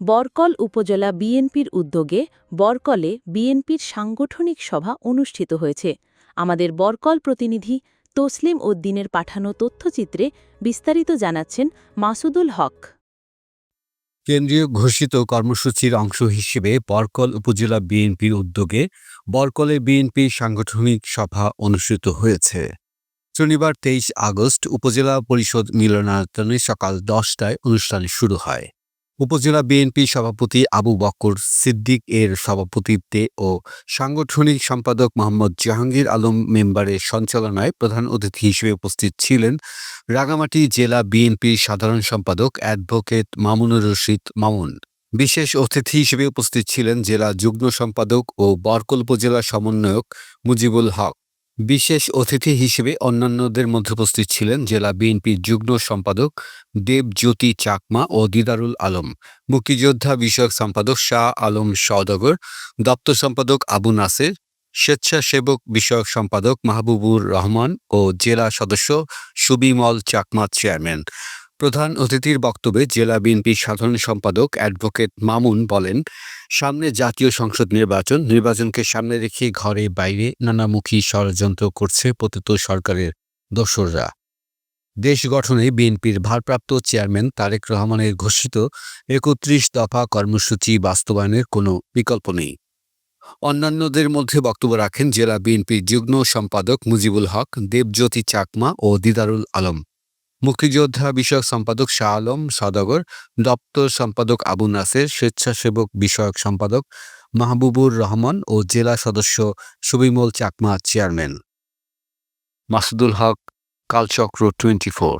বরকল উপজেলা বিএনপির উদ্যোগে বরকলে বিএনপির সাংগঠনিক সভা অনুষ্ঠিত হয়েছে। আমাদের বরকল প্রতিনিধি তসলিম উদ্দিনের পাঠানো তথ্যচিত্রে বিস্তারিত জানাচ্ছেন মাসুদুল হক। কেন্দ্রীয় ঘোষিত কর্মসূচির অংশ হিসেবে বরকল উপজেলা বিএনপির উদ্যোগে বরকলে বিএনপি সাংগঠনিক সভা অনুষ্ঠিত হয়েছে। শনিবার তেইশ আগস্ট উপজেলা পরিষদ মিলনায়তনে সকাল দশটায় অনুষ্ঠান শুরু হয়। উপজেলা বিএনপি সভাপতি আবু বক্কর সিদ্দিক এর সভাপতিত্বে ও সাংগঠনিক সম্পাদক মোহাম্মদ জাহাঙ্গীর আলম মেম্বারের সঞ্চালনায় প্রধান অতিথি হিসেবে উপস্থিত ছিলেন রাঙামাটি জেলা বিএনপির সাধারণ সম্পাদক অ্যাডভোকেট মামুনুর রশিদ মামুন। বিশেষ অতিথি হিসেবে উপস্থিত ছিলেন জেলা যুগ্ম সম্পাদক ও বরকল উপজেলা সমন্বয়ক মুজিবুল হক। বিশেষ অতিথি হিসেবে অন্যান্যদের মধ্যে উপস্থিত ছিলেন জেলা বিএনপির যুগ্ম সম্পাদক দেবজ্যোতি চাকমা ও দিদারুল আলম, মুক্তিযোদ্ধা বিষয়ক সম্পাদক শাহ আলম সওদাগর, দপ্তর সম্পাদক আবু নাসের, স্বেচ্ছাসেবক বিষয়ক সম্পাদক মাহবুবুর রহমান ও জেলা সদস্য সুবিমল চাকমা চেয়ারম্যান। প্রধান অতিথির বক্তব্যে জেলা বিএনপির সাধারণ সম্পাদক অ্যাডভোকেট মামুন বলেন, সামনে জাতীয় সংসদ নির্বাচন, নির্বাচনকে সামনে রেখে ঘরে বাইরে নানামুখী ষড়যন্ত্র করছে পতিত সরকারের দোসররা। দেশ গঠনে বিএনপির ভারপ্রাপ্ত চেয়ারম্যান তারেক রহমানের ঘোষিত একত্রিশ দফা কর্মসূচি বাস্তবায়নের কোনো বিকল্প নেই। অন্যান্যদের মধ্যে বক্তব্য রাখেন জেলা বিএনপির যুগ্ম সম্পাদক মুজিবুল হক, দেবজ্যোতি চাকমা ও দিদারুল আলম। মুক্তিযোদ্ধা বিষয়ক সম্পাদক শাহ আলম সদাগর, দপ্তর সম্পাদক আবু নাসের, স্বেচ্ছাসেবক বিষয়ক সম্পাদক মাহবুবুর রহমান ও জেলা সদস্য Subimal Chakma chairman. Masudul Haque, Kalchakra twenty four.